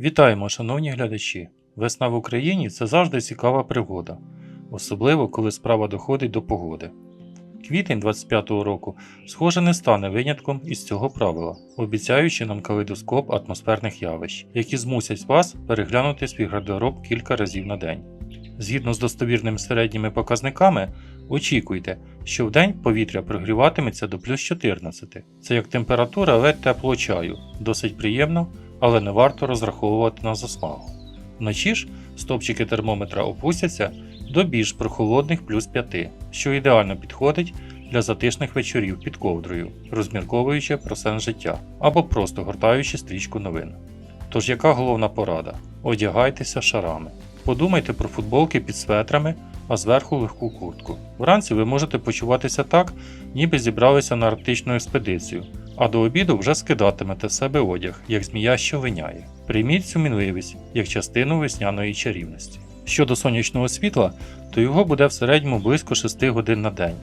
Вітаємо, шановні глядачі! Весна в Україні це завжди цікава пригода, особливо коли справа доходить до погоди. Квітень 25-го року, схоже, не стане винятком із цього правила, обіцяючи нам калейдоскоп атмосферних явищ, які змусять вас переглянути свій гардероб кілька разів на день. Згідно з достовірними середніми показниками, очікуйте, що вдень повітря прогріватиметься до плюс 14. Це як температура ледь теплого чаю, досить приємно, але не варто розраховувати на засмагу. Вночі ж стопчики термометра опустяться до більш прохолодних плюс 5, що ідеально підходить для затишних вечорів під ковдрою, розмірковуючи про сенс життя або просто гортаючи стрічку новин. Тож яка головна порада? Одягайтеся шарами. Подумайте про футболки під светрами, а зверху легку куртку. Вранці ви можете почуватися так, ніби зібралися на арктичну експедицію, а до обіду вже скидатимете себе одяг, як змія, що виняє. Прийміть цю мінливість як частину весняної чарівності. Щодо сонячного світла, то його буде в середньому близько 6 годин на день.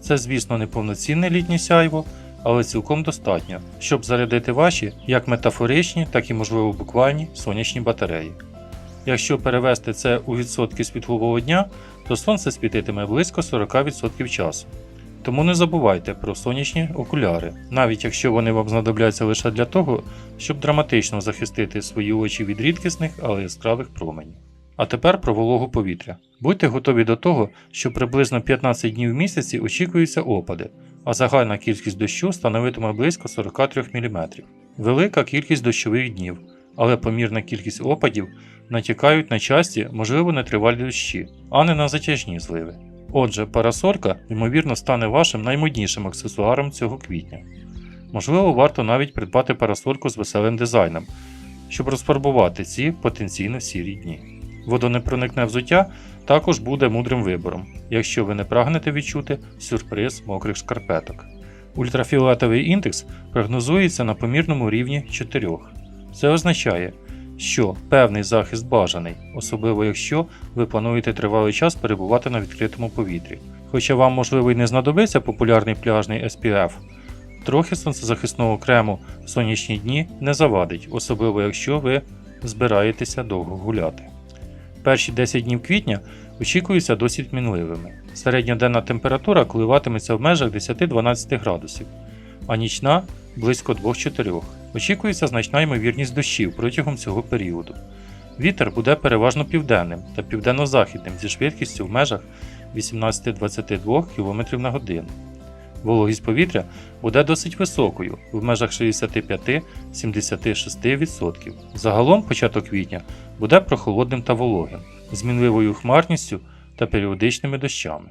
Це, звісно, не повноцінне літнє сяйво, але цілком достатньо, щоб зарядити ваші як метафоричні, так і, можливо, буквальні сонячні батареї. Якщо перевести це у відсотки світлового дня, то сонце світитиме близько 40% часу. Тому не забувайте про сонячні окуляри, навіть якщо вони вам знадобляться лише для того, щоб драматично захистити свої очі від рідкісних, але яскравих променів. А тепер про вологу повітря. Будьте готові до того, що приблизно 15 днів в місяці очікуються опади, а загальна кількість дощу становитиме близько 43 мм. Велика кількість дощових днів, але помірна кількість опадів натякають на часті, можливо, нетривалі дощі, а не на затяжні зливи. Отже, парасорка, ймовірно, стане вашим наймоднішим аксесуаром цього квітня. Можливо, варто навіть придбати парасорку з веселим дизайном, щоб розфарбувати ці потенційно сірі дні. Водонепроникне взуття також буде мудрим вибором, якщо ви не прагнете відчути сюрприз мокрих шкарпеток. Ультрафіолетовий індекс прогнозується на помірному рівні 4. Це означає, що певний захист бажаний, особливо якщо ви плануєте тривалий час перебувати на відкритому повітрі. Хоча вам, можливо, і не знадобиться популярний пляжний SPF, трохи сонцезахисного крему в сонячні дні не завадить, особливо якщо ви збираєтеся довго гуляти. Перші 10 днів квітня очікуються досить мінливими. Середня денна температура коливатиметься в межах 10-12 градусів, а нічна близько 2-4. Очікується значна ймовірність дощів протягом цього періоду. Вітер буде переважно південним та південно-західним зі швидкістю в межах 18-22 км на годину. Вологість повітря буде досить високою в межах 65-76%. Загалом початок квітня буде прохолодним та вологим, з мінливою хмарністю та періодичними дощами.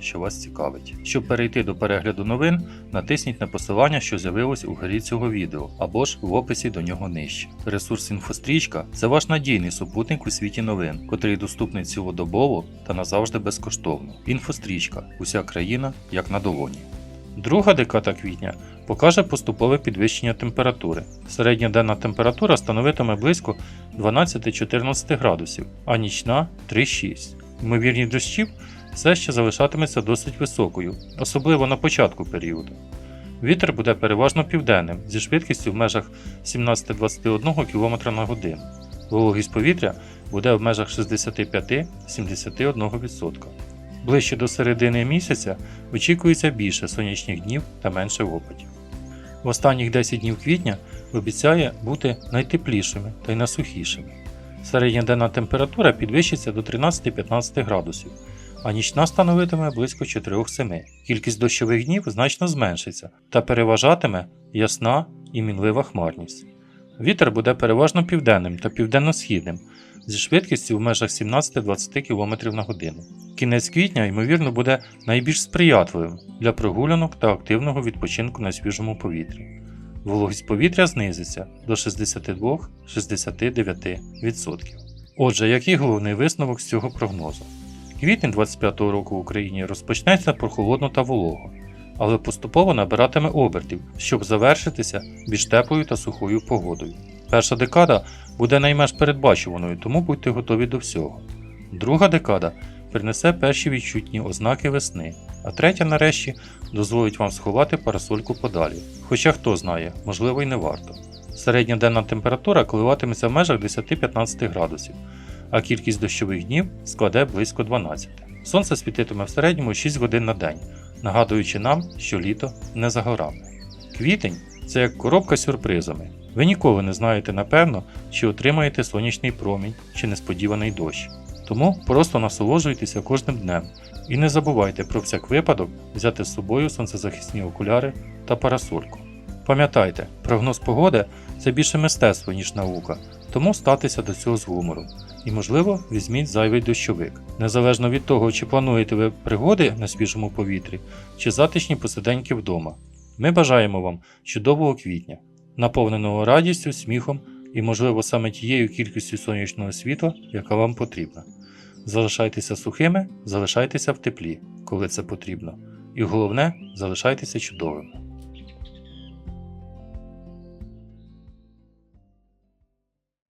що вас цікавить. Щоб перейти до перегляду новин, натисніть на посилання, що з'явилось у горі цього відео, або ж в описі до нього нижче. Ресурс інфострічка це ваш надійний супутник у світі новин, котрий доступний цілодобово та назавжди безкоштовно. Інфострічка уся країна як на долоні. Друга декада квітня покаже поступове підвищення температури. Середня денна температура становитиме близько 12-14 градусів, а нічна 3-6. Ймовірність дощів все ще залишатиметься досить високою, особливо на початку періоду. Вітер буде переважно південним зі швидкістю в межах 17-21 км на годину. Вологість повітря буде в межах 65-71%. Ближче до середини місяця очікується більше сонячних днів та менше опадів. В останніх 10 днів квітня обіцяє бути найтеплішими та й найсухішими. Середня денна температура підвищиться до 13-15 градусів, а нічна становитиме близько 4-7. Кількість дощових днів значно зменшиться та переважатиме ясна і мінлива хмарність. Вітер буде переважно південним та південно-східним зі швидкістю в межах 17-20 км на годину. Кінець квітня, ймовірно, буде найбільш сприятливим для прогулянок та активного відпочинку на свіжому повітрі. вологість повітря знизиться до 62-69%. Отже, який головний висновок з цього прогнозу? Квітень 25 року в Україні розпочнеться прохолодно та волого, але поступово набиратиме обертів, щоб завершитися більш теплою та сухою погодою. Перша декада буде найменш передбачуваною, тому будьте готові до всього. Друга декада принесе перші відчутні ознаки весни, а третя, нарешті, дозволить вам сховати парасольку подалі. Хоча хто знає, можливо й не варто. Середня денна температура коливатиметься в межах 10-15 градусів, а кількість дощових днів складе близько 12. Сонце світитиме в середньому 6 годин на день, нагадуючи нам, що літо не за горами. Квітень це як коробка з сюрпризами. Ви ніколи не знаєте напевно, чи отримаєте сонячний промінь чи несподіваний дощ. Тому просто насолоджуйтеся кожним днем і не забувайте про всяк випадок взяти з собою сонцезахисні окуляри та парасольку. Пам'ятайте, прогноз погоди це більше мистецтво, ніж наука, тому статися до цього з гумором. І, можливо, візьміть зайвий дощовик. Незалежно від того, чи плануєте ви пригоди на свіжому повітрі, чи затишні посиденьки вдома. Ми бажаємо вам чудового квітня, наповненого радістю, сміхом і, можливо, саме тією кількістю сонячного світла, яка вам потрібна. Залишайтеся сухими, залишайтеся в теплі, коли це потрібно. І головне, залишайтеся чудовими.